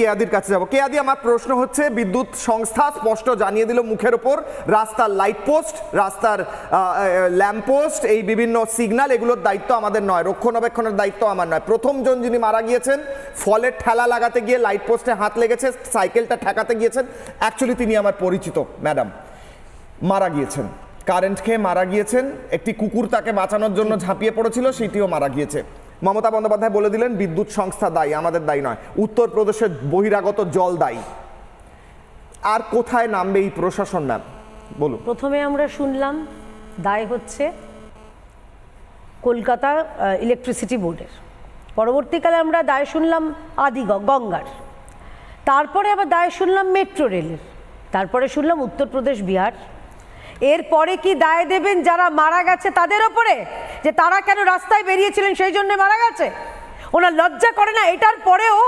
কেয়াদির কাছে যাব। কেয়াদি, আমার প্রশ্ন হচ্ছে, বিদ্যুৎ সংস্থা স্পষ্ট জানিয়ে দিল মুখের ওপর, রাস্তার লাইট পোস্ট রাস্তার ল্যাম্প পোস্ট এই বিভিন্ন সিগন্যাল এগুলোর দায়িত্ব আমাদের নয়, রক্ষণাবেক্ষণের দায়িত্ব আমার নয়। প্রথম জন যিনি মারা গিয়েছেন ফলের ঠেলা লাগাতে গিয়ে লাইট পোস্টে হাত লেগেছে সাইকেলটা ঠেকাতে গিয়েছেন। অ্যাকচুয়ালি তিনি আমার পরিচিত ম্যাডাম মারা গিয়েছেন। কারেন্ট খেয়ে মারা গিয়েছেন, একটি কুকুর তাকে বাঁচানোর জন্য ঝাঁপিয়ে পড়েছিল, সেটিও মারা গিয়েছে। মমতা বন্দ্যোপাধ্যায় বলে দিলেন, বিদ্যুৎ সংস্থা দায়ী, আমাদের দায়ী নয়। উত্তরপ্রদেশের বহিরাগত জল দায়ী। আর কোথায় নামবে এই প্রশাসন, ম্যাম? বলুন। প্রথমে আমরা শুনলাম, দায় হচ্ছে কলকাতা ইলেকট্রিসিটি বোর্ডের পরবর্তীকালে আমরা দায় শুনলাম আদি গঙ্গার। তারপরে আবার দায় শুনলাম মেট্রো রেলের তারপরে শুনলাম উত্তরপ্রদেশ বিহার। এরপরে কি দায় দেবেন যারা মারা গেছে তাদের ওপরে? যে তারা কেন রাস্তায় বেরিয়েছিলেন সেই জন্য মারা গেছে? ওনার লজ্জা করে না, এটার পরেও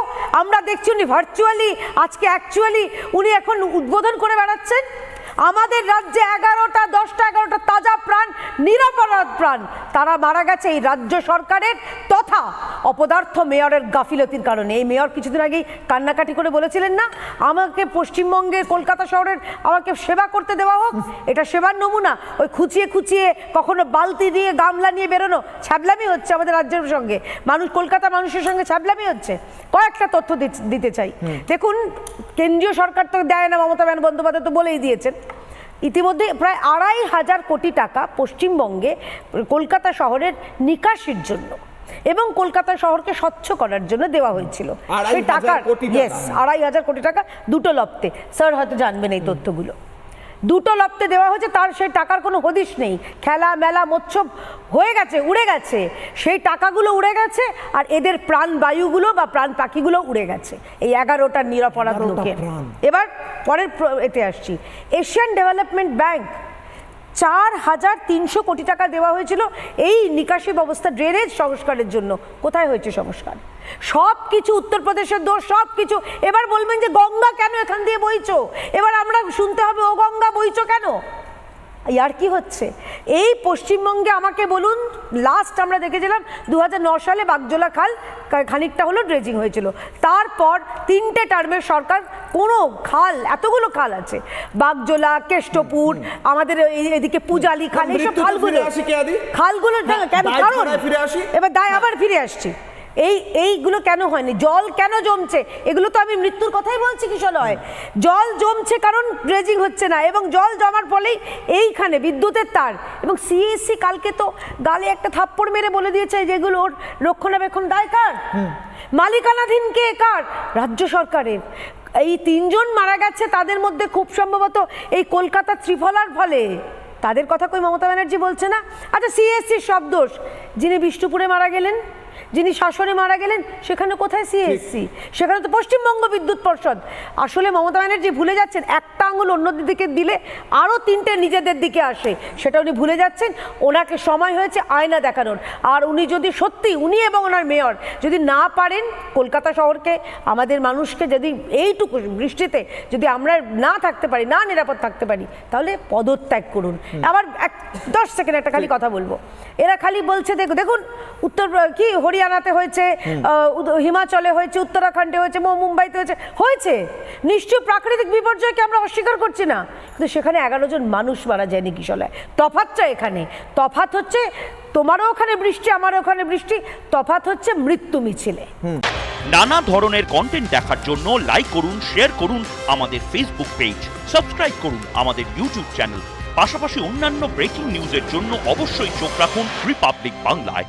আমরা দেখছি উনি ভার্চুয়ালি আজকে অ্যাকচুয়ালি উনি এখন উদ্বোধন করে বেড়াচ্ছেন। আমাদের রাজ্যে এগারোটা, দশটা, এগারোটা তাজা নিরাপরাধ প্রাণ। তারা মারা গেছে এই রাজ্য সরকারের তথা অপদার্থ মেয়রের গাফিলতির কারণে। এই মেয়র কিছুদিন আগেই কান্নাকাটি করে বলেছিলেন না আমাকে পশ্চিমবঙ্গের কলকাতা শহরের আমাকে সেবা করতে দেওয়া হোক। এটা সেবার নমুনা। ওই খুঁচিয়ে খুঁচিয়ে কখনো বালতি দিয়ে গামলা নিয়ে বেরোনো ছ্যাবলামি হচ্ছে আমাদের রাজ্যের সঙ্গে। মানুষ কলকাতা মানুষের সঙ্গে ছ্যাবলামি হচ্ছে। কয়েকটা তথ্য দিতে চাই। দেখুন কেন্দ্রীয় সরকার তো দেয় না মমতা ব্যান বন্দ্যোপাধ্যায় তো বলেই দিয়েছেন। ইতিমধ্যে প্রায় আড়াই হাজার কোটি টাকা পশ্চিমবঙ্গে কলকাতা শহরের নিকাশির জন্য এবং কলকাতা শহরকে স্বচ্ছ করার জন্য দেওয়া হয়েছিল। সেই টাকার। ইয়েস আড়াই হাজার কোটি টাকা দুটো লপ্তে স্যার হয়তো জানবেন এই তথ্যগুলো। দুটো লপ্তে দেওয়া হয়েছে তার সেই টাকার কোনো হদিশ নেই। খেলা মেলা মৎসব হয়ে গেছে উড়ে গেছে। সেই টাকাগুলো উড়ে গেছে আর এদের প্রাণ বায়ুগুলো বা প্রাণ পাখিগুলো উড়ে গেছে। এই এগারোটার নিরাপরাধ লোকের এবার পরের এতে আসছি। এশিয়ান ডেভেলপমেন্ট ব্যাংক চার হাজার তিনশো কোটি টাকা দেওয়া হয়েছিল এই নিকাশি ব্যবস্থা ড্রেনেজ সংস্কারের জন্য। কোথায় হয়েছে সংস্কার? সব কিছু উত্তরপ্রদেশের দোষ সব কিছু এবার বলবেন যে গঙ্গা কেন এখান দিয়ে বইছো? এবার আমরা শুনতে হবে, ও গঙ্গা বইছো কেন? আর কি হচ্ছে? এই পশ্চিমবঙ্গে আমাকে বলুন লাস্ট আমরা দেখেছিলাম দু সালে বাগজোলা খাল খানিকটা হলো ড্রেজিং হয়েছিল। তারপর তিনটে টার্মের সরকার কোনো খাল এতগুলো খাল আছে। বাগজোলা কেষ্টপুর আমাদের এদিকে পূজালি খাল এইসব খালগুলো? খালগুলো হ্যাঁ, কেন কারণ? এবার দায় আবার ফিরে আসছি। এই এইগুলো কেন হয়নি? জল কেন জমছে? এগুলো তো আমি মৃত্যুর কথাই বলছি কিশলয় জল জমছে কারণ ড্রেজিং হচ্ছে না এবং জল জমার ফলেই এইখানে বিদ্যুতের তার। এবং সিএসসি কালকে তো গালে একটা থাপ্পড় মেরে বলে দিয়েছে যেগুলো ওর রক্ষণাবেক্ষণ দায় কার? মালিকানাধীন কে কার? রাজ্য সরকারের। এই তিনজন মারা গেছে তাদের মধ্যে খুব সম্ভবত এই কলকাতা ত্রিফলার ফলে। তাদের কথা কই মমতা ব্যানার্জি বলছে না? আচ্ছা সিএসসির সব দোষ। যিনি বিষ্ণুপুরে মারা গেলেন যিনি শাসনে মারা গেলেন সেখানে কোথায় সিএসসি সেখানে তো পশ্চিমবঙ্গ বিদ্যুৎ পর্ষদ। আসলে মমতা ব্যানার্জি ভুলে যাচ্ছেন একটা আঙুল অন্য দিকে দিলে আরও তিনটে নিজেদের দিকে আসে। সেটা উনি ভুলে যাচ্ছেন ওনাকে সময় হয়েছে আয়না দেখানোর। আর উনি যদি সত্যি উনি এবং ওনার মেয়র যদি না পারেন কলকাতা শহরকে আমাদের মানুষকে যদি এইটুকু বৃষ্টিতে যদি আমরা না থাকতে পারি না নিরাপদ থাকতে পারি তাহলে পদত্যাগ করুন। আবার এক দশ সেকেন্ড একটা খালি কথা বলব। এরা খালি বলছে দেখো দেখুন উত্তর কি হরিয়ানাতে হয়েছে হিমাচলে হয়েছে উত্তরাখণ্ডে হয়েছে মুম্বাইতে হয়েছে হয়েছে। নিশ্চয় প্রাকৃতিক বিপর্যয়কে আমরা অস্বীকার করছি না। কিন্তু সেখানে এগারো জন মানুষ মারা যায়নি কিশলায় তফাতটা এখানে। তফাত হচ্ছে তোমারও ওখানে বৃষ্টি আমারও ওখানে বৃষ্টি তফাত হচ্ছে মৃত্যু মিছিলে। নানা ধরনের কন্টেন্ট দেখার জন্য লাইক করুন শেয়ার করুন আমাদের ফেসবুক পেজ সাবস্ক্রাইব করুন আমাদের ইউটিউব চ্যানেল পাশাপাশি অন্যান্য ব্রেকিং নিউজের জন্য অবশ্যই চোখ রাখুন রিপাবলিক বাংলায়